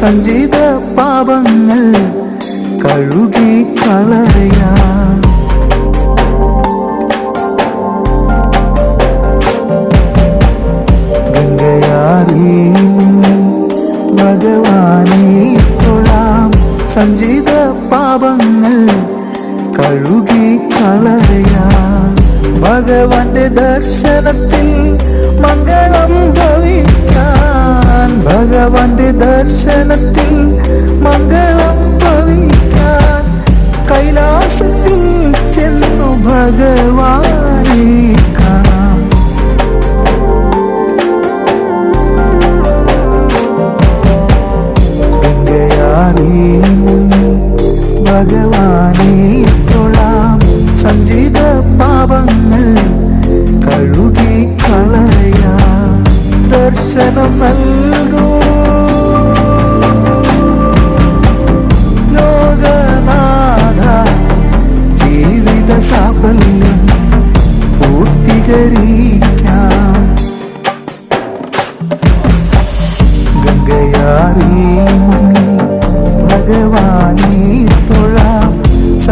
സഞ്ജീത പാപങ്ങൾ കഴുകി കളയാ. ഭഗവാനെ തൊഴാം സഞ്ചിത പാപങ്ങൾ കഴുകി കളയാം. ഭഗവാന്റെ ദർശനത്തിൽ മംഗളം ഭവിക്കാൻ. ഭഗവാന്റെ ദർശനത്തിൽ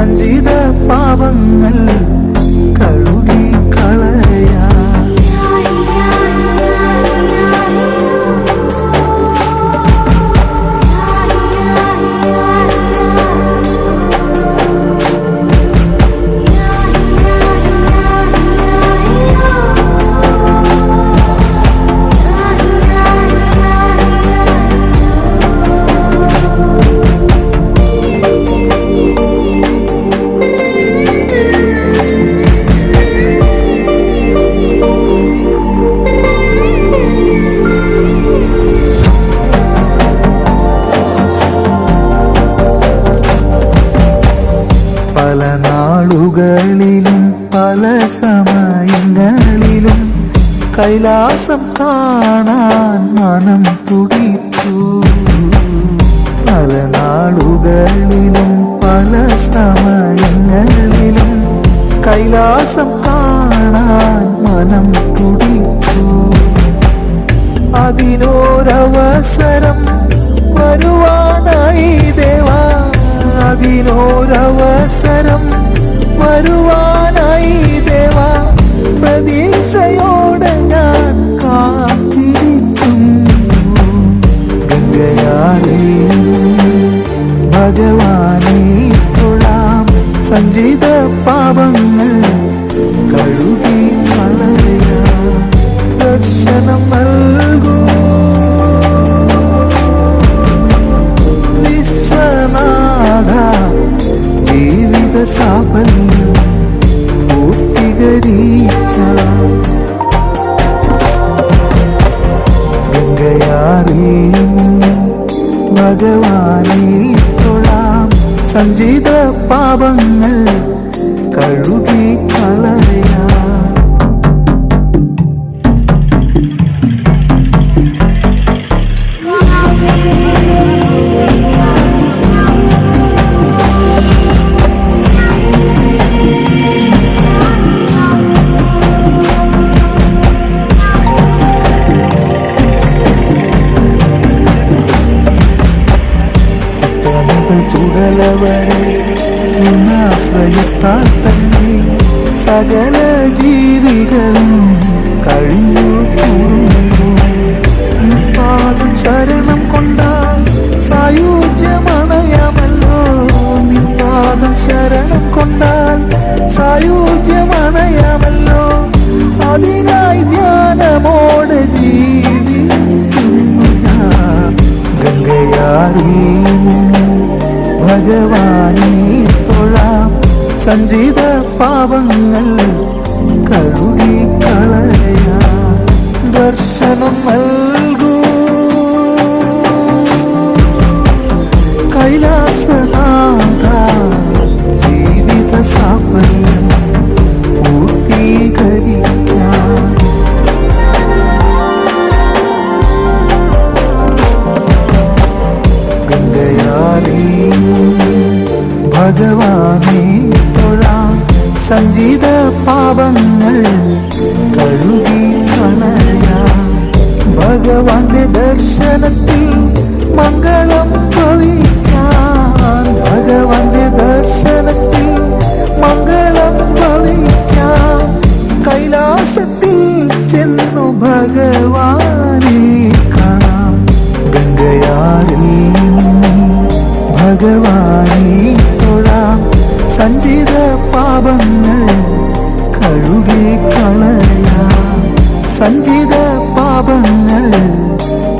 സഞ്ചിത പാപങ്ങൾ നാളുകളിലും പല സമയങ്ങളിലും കൈലാസം കാണാൻ മനം തുടിച്ചു. പല നാളുകളിലും പല സമയങ്ങളിലും കൈലാസം കാണാൻ മനം തുടിച്ചു. അതിനോരവസരം വരുവാനായി ദേവാ അതിനോരവസരം വരുവാനായി ദേവ പ്രതീക്ഷയോടെ ഞാൻ കാത്തിരിക്കുന്നു. ഭഗവാനെ തൊഴാം സഞ്ചിത പാപങ്ങൾ കഴുകി കളയ ദർശനം നൽകൂ. വിശ്വനാഥ ജീവിത ഭഗവാനെ തൊഴാം സഞ്ചിത പാപങ്ങൾ മുതൽ ചുടല വരെ നിന്നാശ്രയത്താൽ തന്നെ സകല ജീവികളും കഴിഞ്ഞു കൂടുന്നു. നിപ്പാദം ശരണം കൊണ്ടാൽ സായുജ്യമണയാമല്ലോ. നിപ്പാദം പാദം ശരണം കൊണ്ടാൽ സായുജ്യമണയാമല്ലോ. അതിനായി ധ്യാനമോടെ ജീവിക്കുന്നു ഞാൻ. ഗംഗയാറി ഭഗവാനെ തൊഴാം. സഞ്ചിത പാപങ്ങൾ കഴുകി കളയാം. ദർശനം നൽകൂ. കൈലാസനാഥ ജീവിത സാഫല്യം പൂർത്തീകരിക്കാം. ഭഗവാനെ തൊഴാം സഞ്ചിത പാപങ്ങൾ കഴുകി കളയാം. ഭഗ ഭഗവാന്റെ ദർശനത്തിൽ മംഗളം ഭവിക്കാൻ. ഭഗവാന്റെ ദർശനത്തിൽ മംഗളം ഭവിക്കാൻ. കൈലാസത്തിൽ ചെന്നു ഭഗവാനെ സഞ്ചിത പാപങ്ങൾ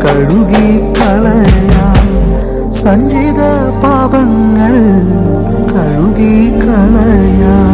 കഴുകി കളയാം. സഞ്ചിത പാപങ്ങൾ കഴുകി കളയാം.